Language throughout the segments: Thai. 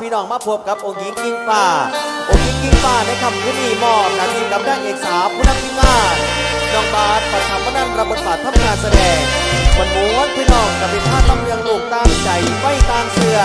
พี่น้องมาพบกับองค์หญิงกิ้งป้าองค์หญิงกิ้งป้าในคำคืนนี้มอบนาทีกับนางเอกสาวผู้นำทีมงานน้องบาสประชามนันรับบทบาททำงานแสดงวันม้วนพี่น้องกับเป็นผ้าตำเลียงลูกตามใจไม่ตามเสื้อ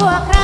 sua casa.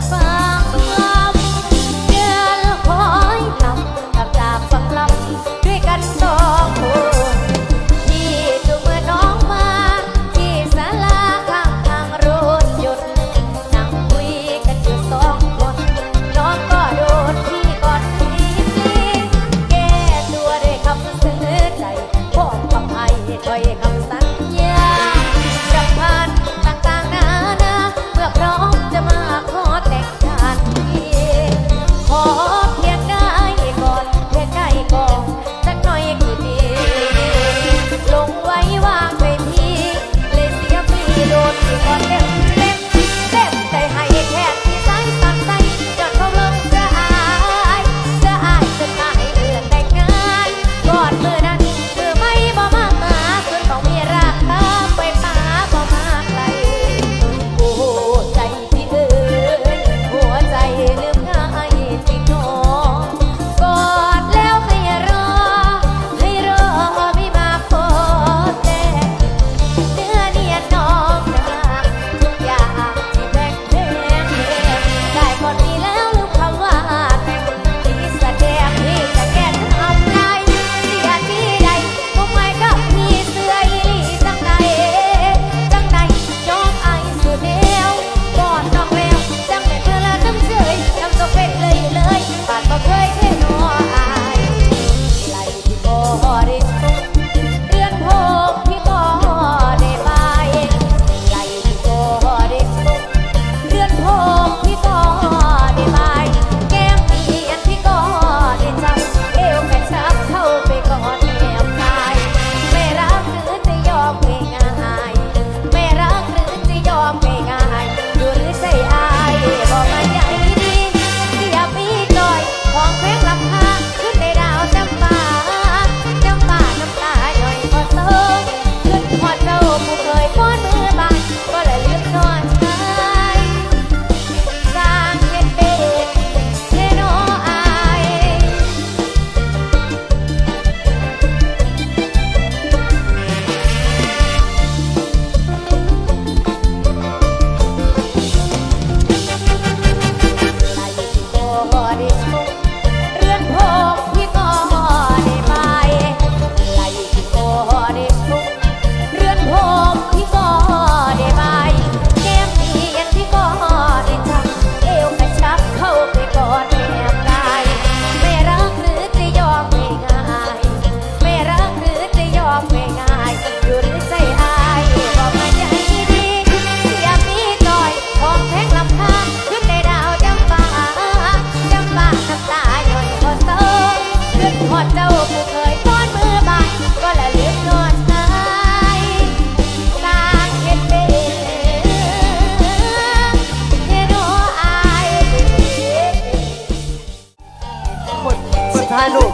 放。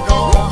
Oh.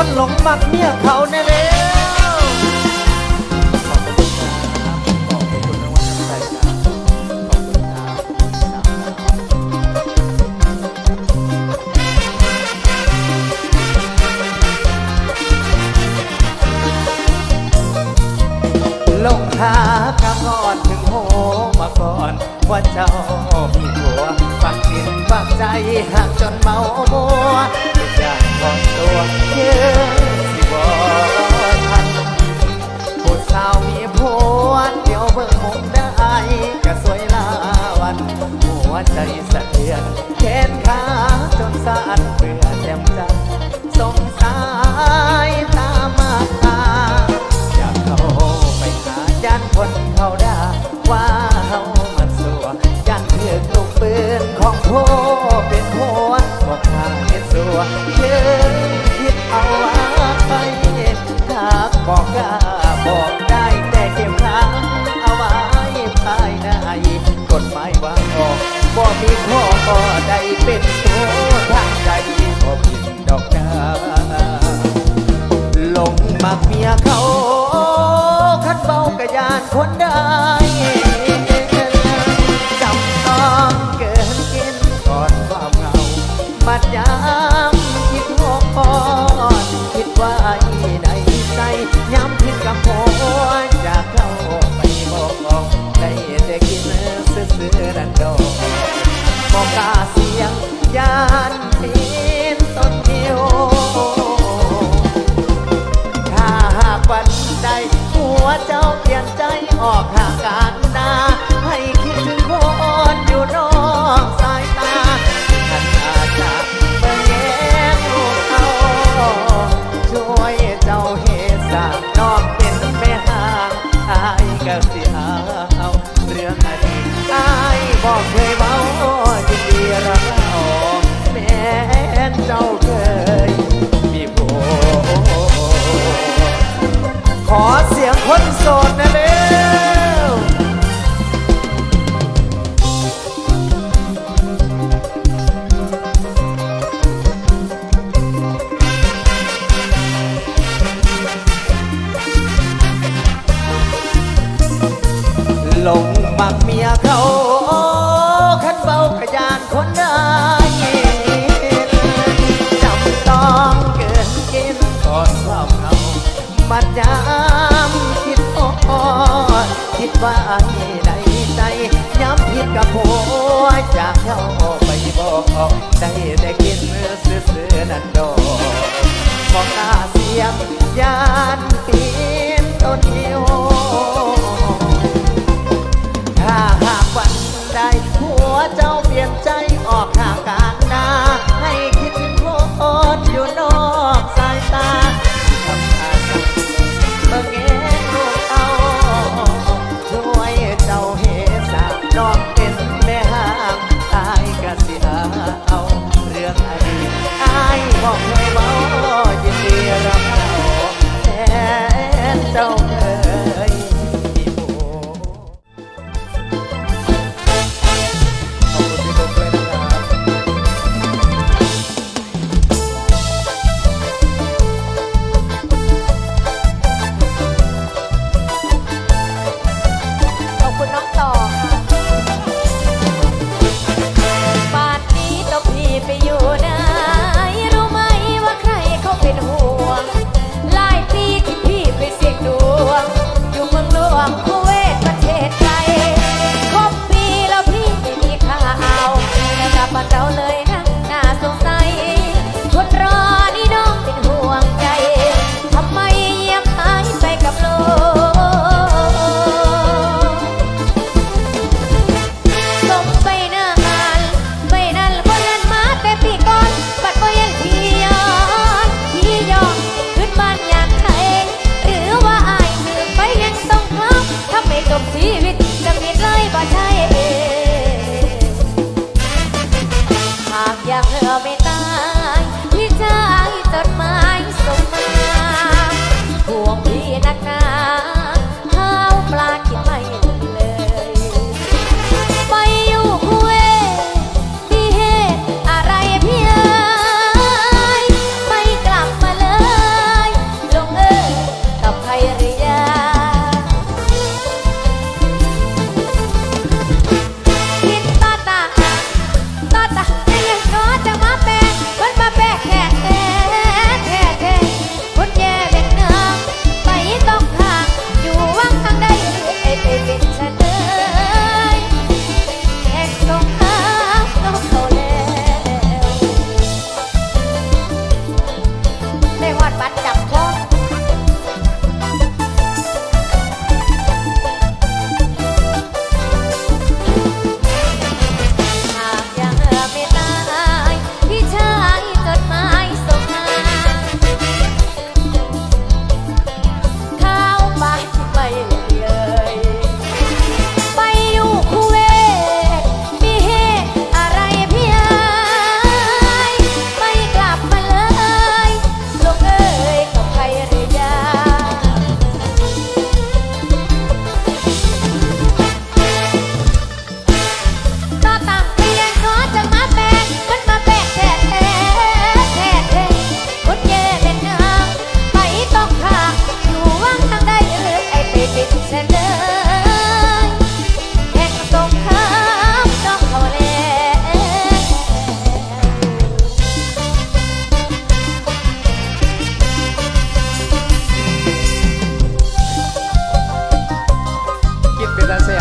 คนหลงมักเมียเขาแน่เลยลงหากะก่อนถึงโหมาก่อน ว่าเจ้ามีหัวฝักดิน ปากใจหักจนเมาโม่อยากขอตัวเยืนสิบอทันผู้สาวมีผัวเดียวเบิ่งมุมได้ก็สวยลาวัน หัวใจสะเทือนแขนขาจนสั่นเบื่อ โทเป็นโหนบอกข้าเห็ดสัวเยินคิดเอาไว้าไปถาบอกก็บอกได้แต่เก็บค้างเอาไว้ภายในกฎหมายว่างออกบอกมีข้อใด้เป็นตัวทางใจก็ผิดดอกนาลงมักเมียเขา คัดเบากระยานคนได้ ลงบักเมียเขาขันเบาขยานคนได้จำต้องเกินกินก่อนรอบเขามัดยามคิดอ่อนคิดว่าใดใจย้ำผิดกับหัวจากเข้าไปบอกออกได้แต่กินเมื่อซื้อนั่นดอกมองตาเสียมยานตีนต้นเดียว Gracias.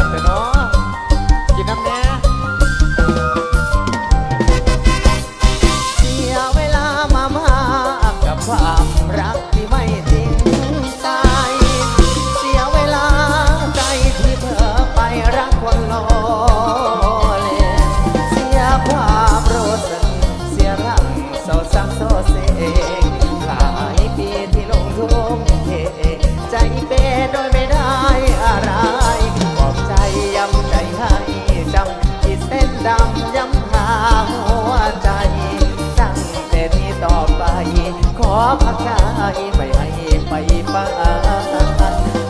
กายไปให้ไปป้า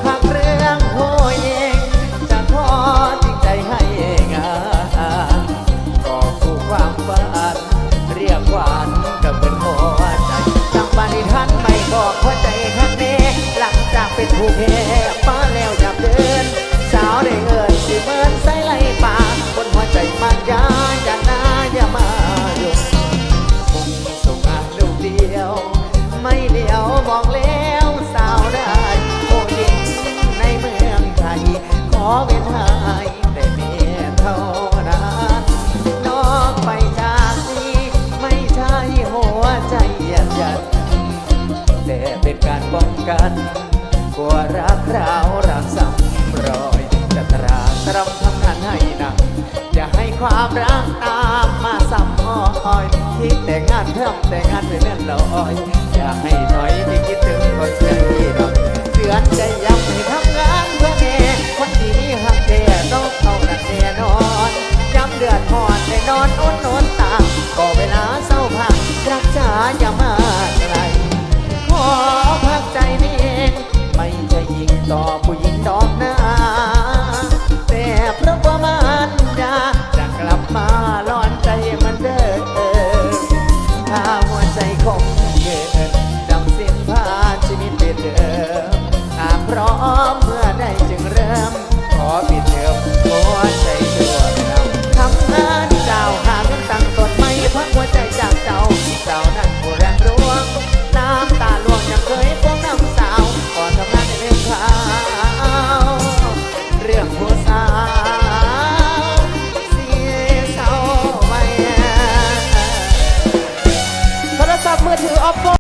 หากเรื่องหัวเองจะขอจริงใจให้งานก็คู่ความฝันเรียกวานก็เป็นหัวใจจังปานิทันไม่บอกหัวใจคันนี้หลังจากเป็นผู้เพ เป็นหายแต่เมียเท่านั้นน้องไปจากนี้ ไม่ใช่หัวใจเย็นยันแต่เป็นการป้องกันกลัวรักเรารักซ้ำรอยจะตราตรำทำงานให้หนักอย่าให้ความรักตามมาซ้ำอ้อยคิดแต่งานเพิ่มแต่งานไปเลื่อนลอยอย่าให้ถอยที่คิดถึงคนเชื่อที่ดอกเตือนใจย้ำให้ทำงานเพื่อแม่คน ที่มีหักแท้ต้องเข้าหนักแน่นอนย้ำเดือดหอดไปนอนอดนอนตาก็เวลาเศร้าพักรักษาอย่ามาไกลขอพักใจนี้เองไม่จะยิงต่อผู้